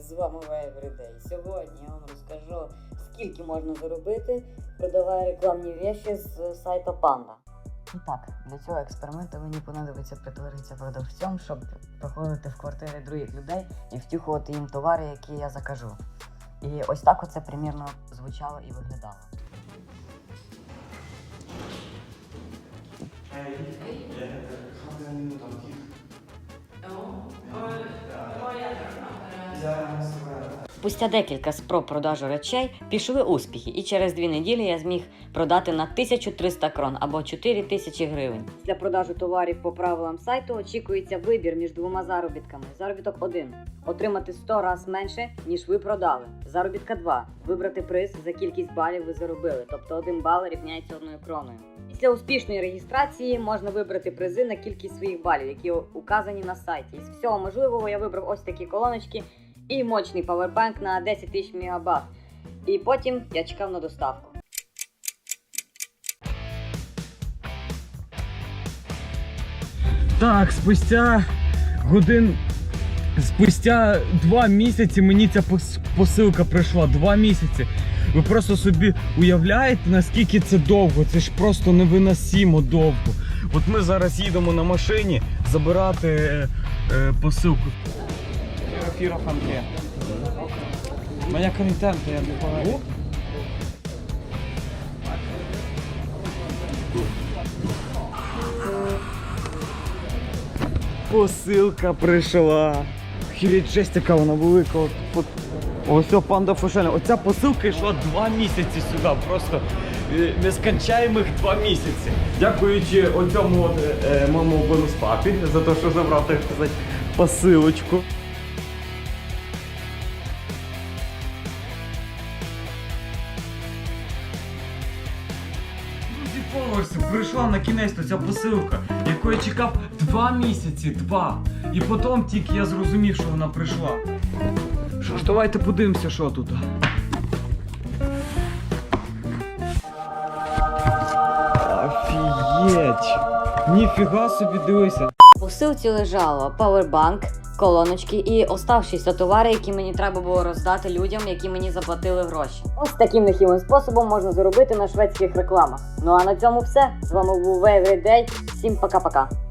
з вами Everyday. Сьогодні я вам розкажу, скільки можна заробити, продавая рекламні вещи з сайта Panda. І так, для цього експерименту мені понадобиться притворитися продавцем, щоб проходити в квартири других людей і втюхувати їм товари, які я закажу. І ось так оце примірно звучало і виглядало. Hej. Спустя декілька спроб продажу речей пішли успіхи, і через дві неділі я зміг продати на 1300 крон або 4000 гривень. Для продажу товарів по правилам сайту очікується вибір між двома заробітками. Заробіток 1. отримати 100 разів менше, ніж ви продали. Заробітка 2. вибрати приз за кількість балів ви заробили, тобто 1 бал рівняється одною кроною. Після успішної реєстрації можна вибрати призи на кількість своїх балів, які указані на сайті. Із всього можливого я вибрав ось такі колоночки і мощний павербанк на 10 тисяч мегабайт. І потім я чекав на доставку. Так, спустя годин. Спустя два місяці мені ця посилка прийшла. Два місяці. Ви просто собі уявляєте, наскільки це довго? Це ж просто невиносимо довго. От ми зараз їдемо на машині забирати е, е, посилку. Men jag kan inte hämta, jag blir. Посилка прийшла. Хіріть, жесть, яка вона велика. Ось о, панда Фошена. Оця посилка йшла два місяці сюди. Просто е, нескончаємих два місяці. Дякуючи оцьому от, е, моєму бонус папі за те, що забрав так сказати, посилочку. Друзі, прийшла на кінець ця посилка, яку я чекав два місяці, два. І потім тільки я зрозумів, що вона прийшла. Що ж, давайте подивимося, що тут. Офігеть! Ніфіга собі дивися. У посилці лежало павербанк, колоночки і оставшіся товари, які мені треба було роздати людям, які мені заплатили гроші. Ось таким нехилим способом можна заробити на шведських рекламах. Ну а на цьому все. З вами був Everyday. Всім пока-пока.